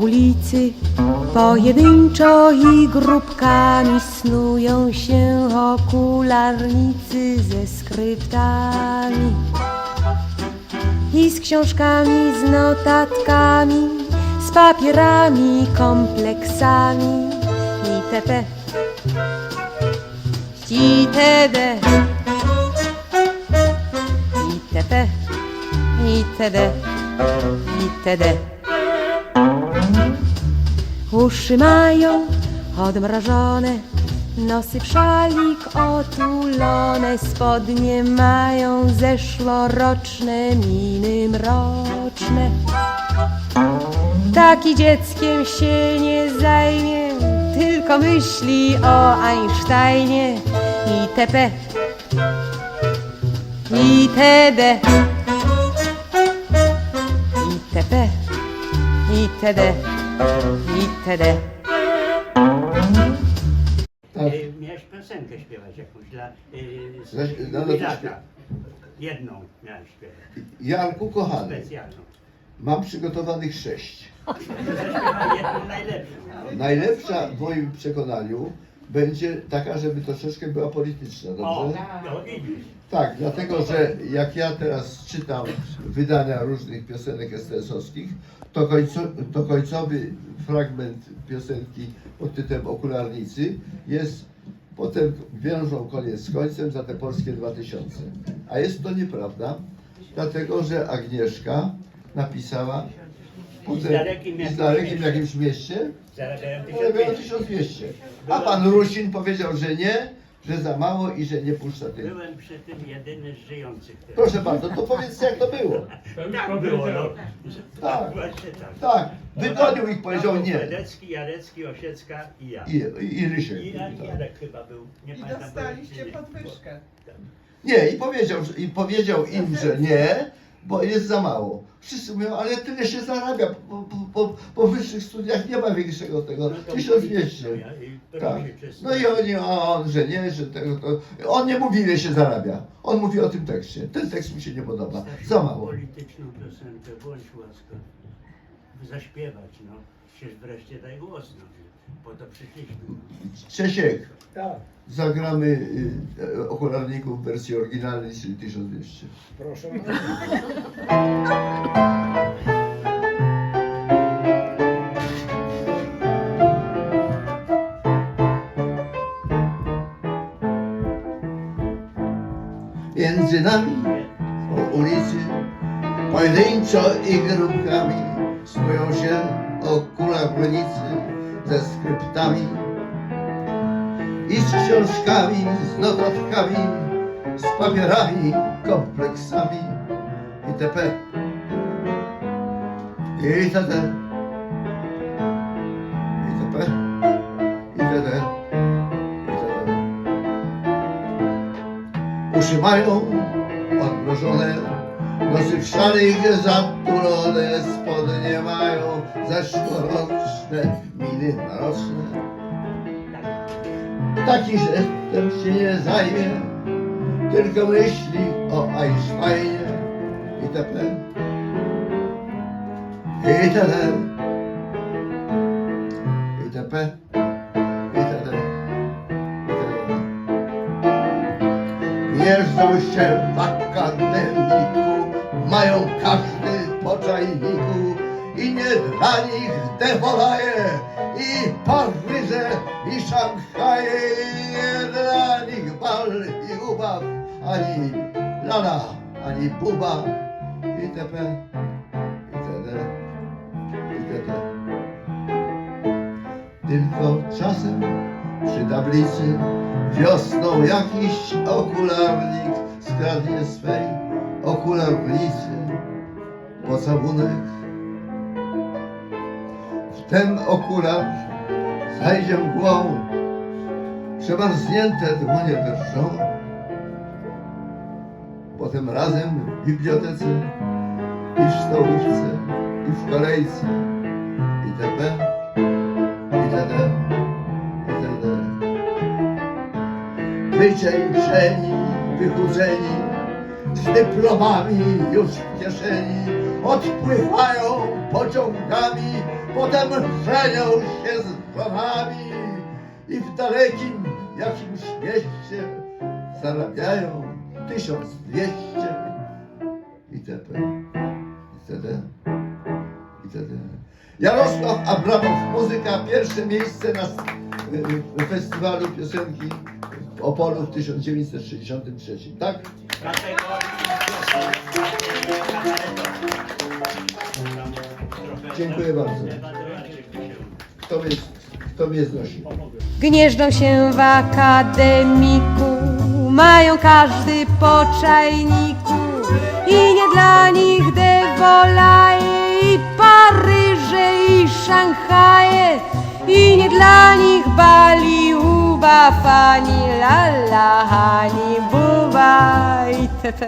ulicy pojedynczo i grupkami snują się okularnicy ze skryptami i z książkami, z notatkami, z papierami, kompleksami itp. itd. itp. itd. itd. Uszy mają odmrożone, nosy w szalik otulone, spodnie mają zeszłoroczne, miny mroczne. Taki dzieckiem się nie zajmie, tylko myśli o Einsteinie itp. itd. itp. itd. itd. Tak. Y, Miałeś piosenkę śpiewać jakąś dla y, z- no, no to Milaka. Jedną miałeś śpiewać, Janku kochany, specjalną. mam przygotowanych sześć. Zaśpiewaj jedną najlepszą. Najlepsza w moim przekonaniu będzie taka, żeby troszeczkę była polityczna, O, dobrze? no widzisz. Tak, dlatego że jak ja teraz czytam wydania różnych piosenek estesowskich, to, końcu, to końcowy fragment piosenki pod tytułem Okularnicy jest potem wiążą koniec z końcem za te polskie 2000. A jest to nieprawda, dlatego że Agnieszka napisała I z dalekim i z jakimś dalekim mieście. jakimś mieście Zarabiają Zarabiają 1200. 1200. A pan Rusin powiedział, że nie, że za mało i że nie puszcza tych. Byłem przy tym jedyny z żyjących teraz. Proszę bardzo, to powiedzcie jak to było. Tak było, no. Tak. Właśnie tak. Tak, wygonił ich, powiedział nie. Pedecki, Jarecki, Osiecka i ja. I, i, i Rysiek. I tak. Jarek chyba był. Nie I pamiętam. dostaliście podwyżkę. Nie, i powiedział, że- i powiedział im, że nie, bo jest za mało. Wszyscy mówią, ale tyle się zarabia, po, po, po, wyższych studiach nie ma większego tego, No to 1200. mówili, no Tak. No i oni, a on, że nie, że tego, to... On nie mówi, ile się zarabia. On mówi o tym tekście. Ten tekst mi się nie podoba. Za mało. Polityczną piosenkę, bądź łaskaw. Zaśpiewać, no. Się wreszcie daj głos, no. Po to przyszliśmy. Czesiek, Tak, zagramy y, okularników w wersji oryginalnej, czyli 1200. proszę. Między nami po ulicy pojedynczo i grupkami snują się okularnicy ze skryptami i z książkami, z notatkami, z papierami, kompleksami itp. itd. itp. itd. itd. Uszy mają odmrożone, nosy w szalik zatulone, spodnie mają zeszłoroczne, miny naroczne. Taki żestem się nie zajmie, tylko myśli o Einsteinie itp. itd. itp. mają każdy po czajniku i nie dla nich defolaje i Paryże i Szanghaje, nie dla nich bal i ubaw, ani lala, ani buba itp. itd. itd. Tylko czasem przy tablicy wiosną jakiś okularnik skradnie swej okularnicy pocałunek. W ten okular zajdzie mgłą, przemarznięte dłonie drżą. Potem razem w bibliotece i w stołówce i w kolejce itp. itd. itd. Wycieńczeni, wychudzeni, z dyplomami już w kieszeni, odpływają pociągami potem żenią się z żonami i w dalekim jakimś mieście zarabiają tysiąc dwieście itp. itd. itd. Jarosław Abramow, muzyka, pierwsze miejsce na festiwalu piosenki w Opolu w 1963, tak? Dziękuję bardzo. Kto mnie, kto mnie znosi? Gnieżdżą się w akademiku, mają każdy po czajniku i nie dla nich dewolaje i Paryże i Szanghaje i nie dla nich Bali, Uba, Fani, Lala, Hani, Buba itp.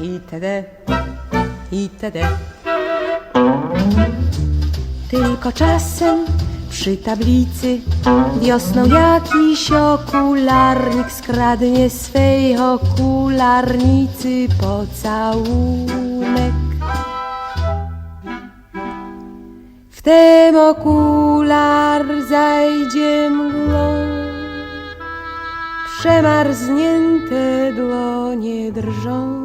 itd. itd. Tylko czasem przy tablicy wiosną jakiś okularnik skradnie swej okularnicy pocałunek. Wtem okular zajdzie mgłą, przemarznięte dłonie drżą.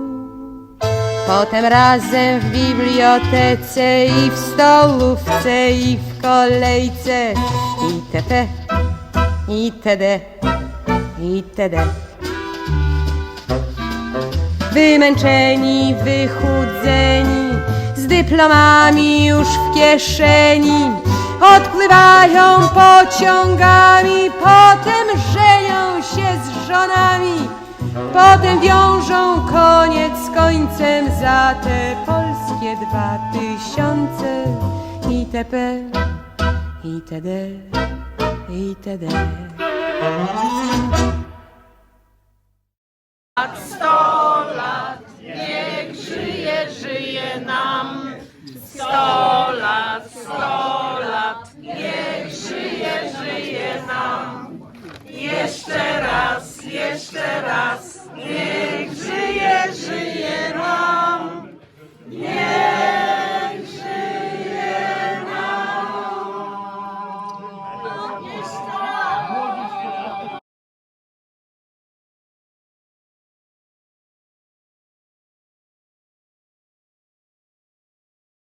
Potem razem w bibliotece i w stołówce i w kolejce itp. itd. itd. Wymęczeni, wychudzeni, z dyplomami już w kieszeni, odpływają pociągami, potem żenią się z żonami. Potem wiążą koniec z końcem za te polskie dwa tysiące itp. itd. itd. Sto